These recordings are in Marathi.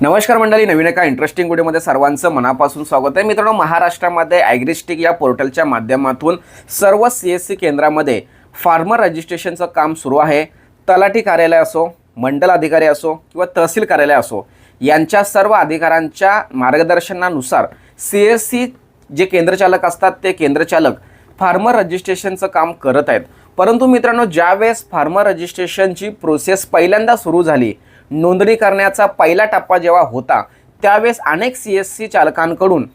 नमस्कार मंडळी नवीन एका इंटरेस्टिंग व्हिडिओमध्ये सर्वांचं मनापासून स्वागत आहे. मित्रांनो महाराष्ट्रामध्ये ॲग्रिस्टिक या पोर्टलच्या माध्यमातून सर्व सी एस सी केंद्रामध्ये फार्मर रजिस्ट्रेशनचं काम सुरू आहे. तलाठी कार्यालय असो मंडल अधिकारी असो किंवा तहसील कार्यालय असो यांच्या सर्व अधिकाऱ्यांच्या मार्गदर्शनानुसार सी एस सी जे केंद्रचालक असतात ते केंद्रचालक फार्मर रजिस्ट्रेशनचं काम करत आहेत. परंतु मित्रांनो ज्यावेळेस फार्मर रजिस्ट्रेशनची प्रोसेस पहिल्यांदा सुरू झाली नोंदणी करण्याचा पहिला टप्पा जेव्हा होता त्यावेळेस अनेक सी एस सी चालकांकडून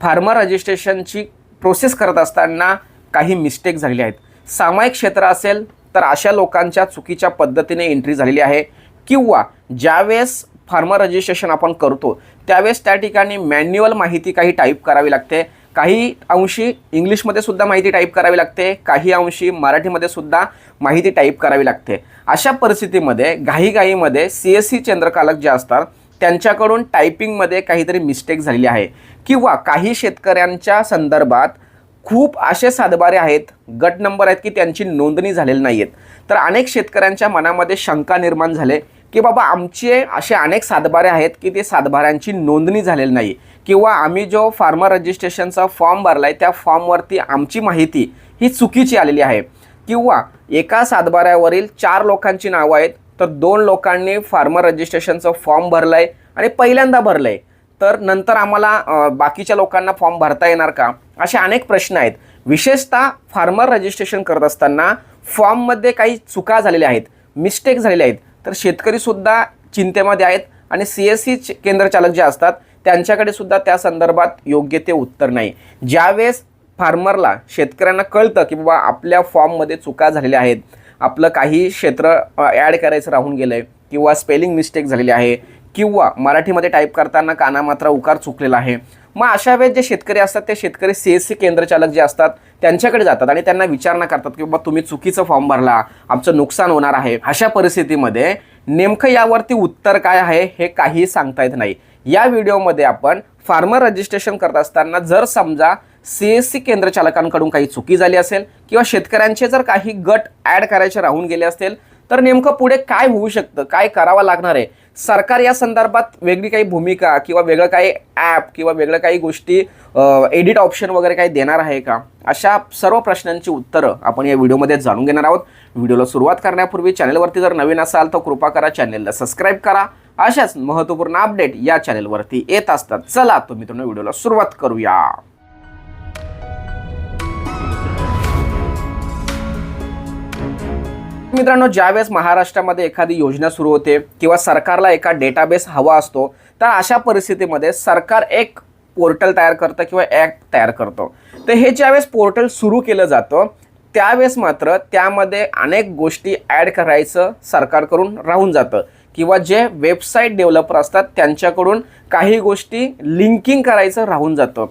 फार्मर रजिस्ट्रेशनची प्रोसेस करत असताना काही मिस्टेक झालेले आहेत. सामायिक क्षेत्र असेल तर अशा लोकांच्या चुकीच्या पद्धतीने एंट्री झालेली आहे किंवा ज्यावेळेस फार्मर रजिस्ट्रेशन आपण करतो त्यावेळेस त्या ठिकाणी मॅन्युअल माहिती काही टाईप करावी लागते. काही अंशी इंग्लिशमध्ये सुद्धा माहिती टाईप करावी लागते काही अंशी मराठीमध्ये सुद्धा माहिती टाईप करावी लागते. अशा परिस्थितीमध्ये घाईघाईमध्ये सी एस सी चंद्रकालक जे असतात त्यांच्याकडून टायपिंगमध्ये काहीतरी मिस्टेक झालेली आहे. किंवा काही शेतकऱ्यांच्या संदर्भात खूप असे सातबारे आहेत गट नंबर आहेत की त्यांची नोंदणी झालेली नाही आहेत तर अनेक शेतकऱ्यांच्या मनामध्ये शंका निर्माण झाले की बाबा आमचे असे अनेक सातबारे आहेत की ते सातबाऱ्यांची नोंदणी झालेली नाही. किंवा आम्ही जो फार्मर रजिस्ट्रेशनचा फॉर्म भरला आहे त्या फॉर्मवरती आमची माहिती ही चुकीची आलेली आहे. किंवा एका सातबाऱ्यावरील चार लोकांची नावं आहेत तर दोन लोकांनी फार्मर रजिस्ट्रेशनचं फॉर्म भरलं आहे आणि पहिल्यांदा भरलं आहे तर नंतर आम्हाला बाकीच्या लोकांना फॉर्म भरता येणार का? असे अनेक प्रश्न आहेत. विशेषतः फार्मर रजिस्ट्रेशन करत असताना फॉर्ममध्ये काही चुका झालेल्या आहेत मिस्टेक झालेल्या आहेत. तर शेतकरीसुद्धा चिंतेमध्ये आहेत आणि सी एस सी केंद्रचालक जे असतात त्यांच्याकडे सुद्धा त्या संदर्भात योग्य ते उत्तर नाही. ज्यावेळेस फार्मरला शेतकऱ्यांना कळतं की बाबा आपल्या फॉर्ममध्ये चुका झालेल्या आहेत आपलं काही क्षेत्र ॲड करायचं राहून गेलं आहे किंवा स्पेलिंग मिस्टेक झालेली आहे किंवा मराठीमध्ये टाईप करताना कानामात्रा उकार चुकलेला आहे मग अशा वेळेस जे शेतकरी असतात ते शेतकरी सी एस सी केंद्रचालक जे असतात त्यांच्याकडे जातात आणि त्यांना विचारणा करतात की बाबा तुम्ही चुकीचं फॉर्म भरला आमचं नुकसान होणार आहे. अशा परिस्थितीमध्ये नेमकं यावरती उत्तर काय आहे हे काही सांगता येत नाही. या व्हिडिओमध्ये आपण फार्मर रजिस्ट्रेशन करत असताना जर समजा सी एस सी केंद्रचालकांकडून काही चुकी झाली असेल किंवा शेतकऱ्यांचे जर काही गट ॲड करायचे राहून गेले असतील तर नेमकं पुढे काय होऊ शकतं? काय करावं लागणार आहे? सरकार या संदर्भात वेगळी काही भूमिका किंवा वेगळं काही ॲप किंवा वेगळं काही गोष्टी एडिट ऑप्शन वगैरे काही देणार आहे का? अशा सर्व प्रश्नांची उत्तरं आपण या व्हिडिओमध्ये जाणून घेणार आहोत. व्हिडिओला सुरुवात करण्यापूर्वी चॅनलवरती जर नवीन असाल तर कृपा करा चॅनलला सबस्क्राईब करा. अशाच महत्त्वपूर्ण अपडेट या चॅनलवरती येत असतात. चला तुम्ही मित्रांनो व्हिडिओला सुरुवात करूया. मित्रांनो ज्यावेळेस महाराष्ट्रामध्ये एखादी योजना सुरू होते किंवा सरकारला एका डेटाबेस हवा असतो तर अशा परिस्थितीमध्ये सरकार एक पोर्टल तयार करतं किंवा ॲप तयार करतो. तर हे ज्यावेळेस पोर्टल सुरू केलं जातं त्यावेळेस मात्र त्यामध्ये अनेक गोष्टी ॲड करायचं सरकारकडून राहून जातं. किंवा जे वेबसाईट डेव्हलपर असतात त्यांच्याकडून काही गोष्टी लिंकिंग करायचं राहून जातं.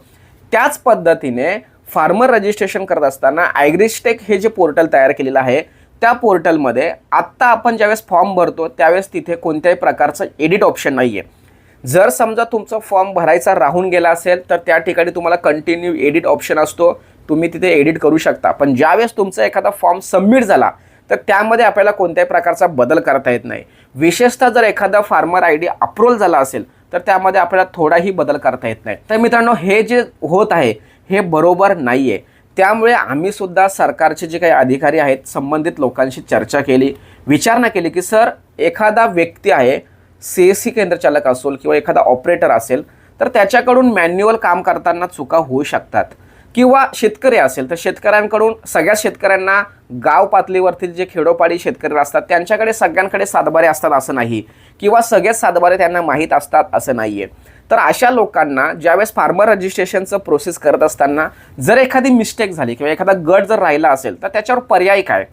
त्याच पद्धतीने फार्मर रजिस्ट्रेशन करत असताना ॲग्रिस्टेक हे जे पोर्टल तयार केलेलं आहे त्या पोर्टलमध्ये आत्ता आपण ज्यावेळेस फॉर्म भरतो त्यावेळेस तिथे कोणत्याही प्रकारचं एडिट ऑप्शन नाही आहे जर समजा तुमचा फॉर्म भरायचा राहून गेला असेल तर त्या ठिकाणी तुम्हाला कंटिन्यू एडिट ऑप्शन असतो. तुम्ही तिथे एडिट करू शकता. पण ज्यावेळेस तुमचा एखादा फॉर्म सबमिट झाला तर त्यामध्ये आपल्याला कोणत्याही प्रकारचा बदल करता येत नाही. विशेषतः जर एखादा फार्मर आय डी अप्रूव्हल झाला असेल तर त्यामध्ये आपल्याला थोडाही बदल करता येत नाही. तर मित्रांनो हे जे होत आहे हे बरोबर नाही आहे त्यामुळे आम्ही सुद्धा सरकारचे जे काही अधिकारी आहेत संबंधित लोकांशी चर्चा केली. विचारणा केली की सर एखादा व्यक्ती आहे सी एस सी केंद्रचालक असेल किंवा एखादा ऑपरेटर असेल तर त्याच्याकडून मॅन्युअल काम करताना चुका होऊ शकतात. किंवा शेतकरी असेल तर शेतकऱ्यांकडून सगळ्या शेतकऱ्यांना गाव पातळीवरतील जे खेडोपाडी शेतकरी असतात त्यांच्याकडे सगळ्यांकडे सातबारे असतात असं नाही. किंवा सगळेच सातबारे त्यांना माहीत असतात असं नाही आहे तर अशा लोकांना ज्यावेळेस फार्मर रजिस्ट्रेशनचं प्रोसेस करत असताना जर एखादी मिस्टेक झाली किंवा एखादा गट जर राहिला असेल तर त्याच्यावर पर्याय काय?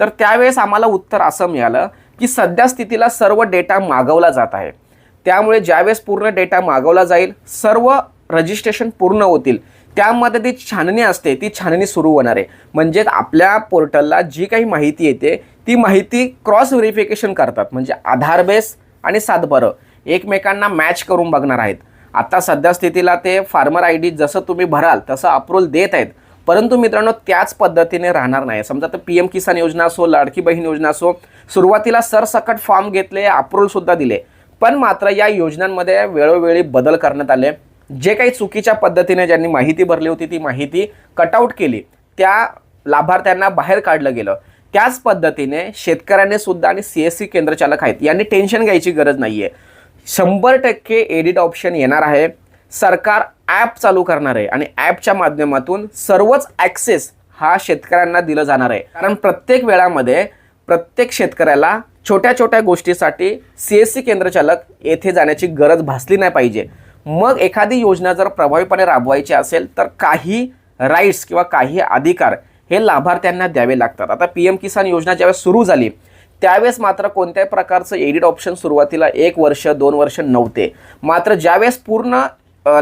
तर त्यावेळेस आम्हाला उत्तर असं मिळालं की सध्या स्थितीला सर्व डेटा मागवला जात आहे. त्यामुळे ज्यावेळेस पूर्ण डेटा मागवला जाईल सर्व रजिस्ट्रेशन पूर्ण होतील. त्यामध्ये ती छाननी असते ती छाननी सुरू होणार आहे. म्हणजेच आपल्या पोर्टलला जी काही माहिती येते ती माहिती क्रॉस व्हेरिफिकेशन करतात. म्हणजे आधार बेस आणि सातबारं एकमेकांना मॅच करून बघणार आहेत. आता सध्या स्थितीला ते फार्मर आय डी जसं तुम्ही भराल तसं अप्रूव्हल देत आहेत. परंतु मित्रांनो त्याच पद्धतीने राहणार नाही. समजा तर पी एम किसान योजना असो लाडकी बहीण योजना असो सुरुवातीला सरसकट फॉर्म घेतले अप्रूव्हलसुद्धा दिले. पण मात्र या योजनांमध्ये वेळोवेळी बदल करण्यात आले. जे काही चुकीच्या पद्धतीने ज्यांनी माहिती भरली होती ती माहिती कटआउट केली. त्या लाभार्थ्यांना बाहेर काढलं गेलं. त्याच पद्धतीने शेतकऱ्यांनी सुद्धा आणि सी एस सी केंद्रचालक आहेत यांनी टेन्शन घ्यायची गरज नाही आहे शंभर टक्के एडिट ऑप्शन येणार आहे. सरकार ॲप चालू करणार आहे आणि ॲपच्या माध्यमातून सर्वच ॲक्सेस हा शेतकऱ्यांना दिलं जाणार आहे. कारण प्रत्येक वेळामध्ये प्रत्येक शेतकऱ्याला छोट्या छोट्या गोष्टीसाठी सी एस सी केंद्रचालक येथे जाण्याची गरज भासली नाही पाहिजे. मग एखादी योजना जर प्रभावीपणे राबवायची असेल तर काही राईट्स किंवा काही अधिकार हे लाभार्थ्यांना द्यावे लागतात. आता पी एम किसान योजना ज्यावेळेस सुरू झाली त्यावेळेस मात्र कोणत्याही प्रकारचं एडिट ऑप्शन सुरुवातीला एक वर्ष दोन वर्ष नव्हते. मात्र ज्यावेळेस पूर्ण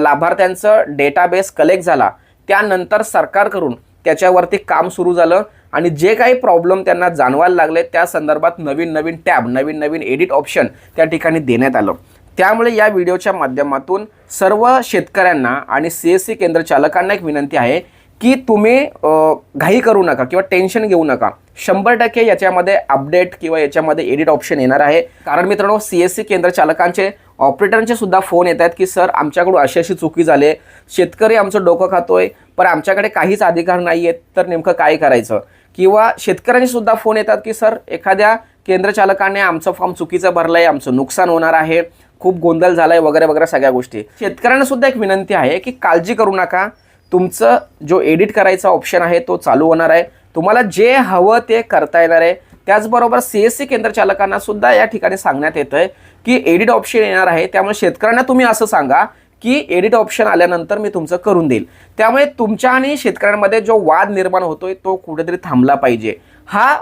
लाभार्थ्यांचं डेटाबेस कलेक्ट झाला त्यानंतर सरकारकडून त्याच्यावरती काम सुरू झालं आणि जे काही प्रॉब्लेम त्यांना जाणवायला लागले त्या संदर्भात नवीन नवीन टॅब नवीन नवीन एडिट ऑप्शन त्या ठिकाणी देण्यात आलं. त्यामुळे या व्हिडिओच्या माध्यमातून सर्व शेतकऱ्यांना आणि सी एस सी केंद्र चालकांना एक विनंती आहे की तुम्ही घाई करू नका किंवा टेन्शन घेऊ नका. शंभर टक्के याच्यामध्ये अपडेट किंवा याच्यामध्ये एडिट ऑप्शन येणार आहे. कारण मित्रांनो सी एस सी केंद्र चालकांचे ऑपरेटरचे सुद्धा फोन येत आहेत की सर आमच्याकडून अशी अशी चुकी झाली शेतकरी आमचं डोकं खातोय पण आमच्याकडे काहीच अधिकार नाही आहेत. तर नेमकं काय करायचं? किंवा शेतकऱ्यांचे सुद्धा फोन येतात की सर एखाद्या केंद्र चालकाने आमचं फॉर्म चुकीचं भरलं आहे आमचं नुकसान होणार आहे. खूप गोंधळ झाला आहे वगैरे वगैरे सगळ्या गोष्टी. शेतकऱ्यांना सुद्धा एक विनंती आहे की काळजी करू नका. तुमचं जो एडिट करायचा ऑप्शन आहे तो चालू होणार आहे. तुम्हाला जे हवं ते करता येणार आहे. त्याचबरोबर सी एस सी केंद्र चालकांना सुद्धा या ठिकाणी सांगण्यात येतं आहे की एडिट ऑप्शन येणार आहे. त्यामुळे शेतकऱ्यांना तुम्ही असं सांगा की एडिट ऑप्शन आल्यानंतर मी तुमचं करून देईल. त्यामुळे तुमच्या आणि शेतकऱ्यांमध्ये जो वाद निर्माण होतोय तो कुठेतरी थांबला पाहिजे. हा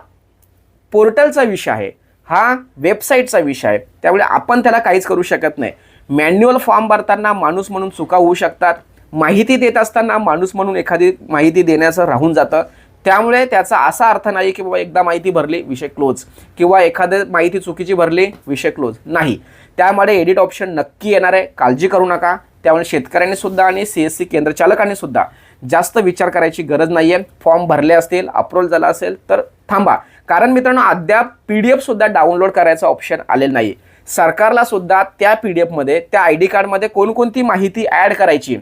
पोर्टलचा विषय आहे. हा वेबसाईटचा विषय आहे. त्यामुळे आपण त्याला काहीच करू शकत नाही. मॅन्युअल फॉर्म भरताना माणूस म्हणून चुका होऊ शकतात. माहिती देत असताना माणूस म्हणून एखादी माहिती देण्याचं राहून जातं. त्यामुळे त्याचा असा अर्थ नाही की बाबा एकदा माहिती भरली विषय क्लोज किंवा एखादं माहिती चुकीची भरली विषय क्लोज नाही. त्यामुळे एडिट ऑप्शन नक्की येणार आहे. काळजी करू नका. त्यामुळे शेतकऱ्यांनी सुद्धा आणि सी एस सी केंद्रचालकांनी सुद्धा जास्त विचार करायची गरज नाही आहे फॉर्म भरले असतील अप्रूव्हल झाला असेल तर थांबा. कारण मित्रांनो अद्याप पी डी एफसुद्धा डाउनलोड करायचं ऑप्शन आलेलं नाही सरकारला सुद्धा त्या पी डी एफमध्ये त्या आय डी कार्डमध्ये कोणकोणती माहिती ॲड करायची?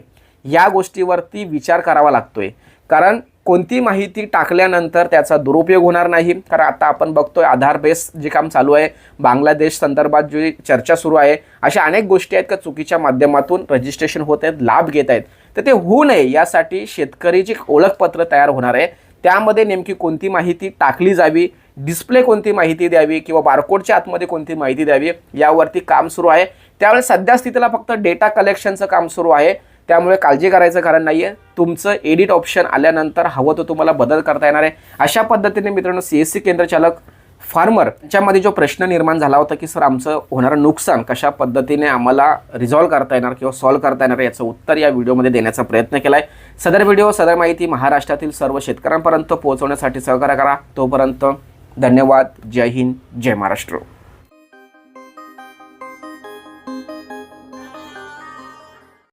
या गोष्टीवरती विचार करावा लागतोय. कारण कोणती माहिती टाकल्यानंतर त्याचा दुरुपयोग होणार नाही? कारण आता आपण बघतोय आधार बेस जे काम चालू आहे बांगलादेश संदर्भात जी चर्चा सुरू आहे अशा अनेक गोष्टी आहेत का चुकीच्या माध्यमातून रजिस्ट्रेशन होत आहेत लाभ घेत आहेत? तर ते होऊ नये यासाठी शेतकरीची ओळखपत्र तयार होणार आहे त्यामध्ये नेमकी कोणती माहिती टाकली जावी डिस्प्ले कोणती माहिती द्यावी किंवा बारकोडच्या आतमध्ये कोणती माहिती द्यावी यावरती काम सुरू आहे. त्यावेळेस सध्या स्थितीला फक्त डेटा कलेक्शनचं काम सुरू आहे. त्यामुळे काळजी करायचं कारण नाही आहे तुमचं एडिट ऑप्शन आल्यानंतर हवं तर तुम्हाला बदल करता येणार आहे. अशा पद्धतीने मित्रांनो सी एस सी केंद्रचालक फार्मर याच्यामध्ये जो प्रश्न निर्माण झाला होता की सर आमचं होणारं नुकसान कशा पद्धतीने आम्हाला रिझॉल्व्ह करता येणार किंवा सॉल्व्ह करता येणार याचं उत्तर या व्हिडिओमध्ये देण्याचा प्रयत्न केला आहे सदर व्हिडिओ सदर माहिती महाराष्ट्रातील सर्व शेतकऱ्यांपर्यंत पोहोचवण्यासाठी सहकार्य करा. तोपर्यंत धन्यवाद. जय हिंद जय महाराष्ट्र.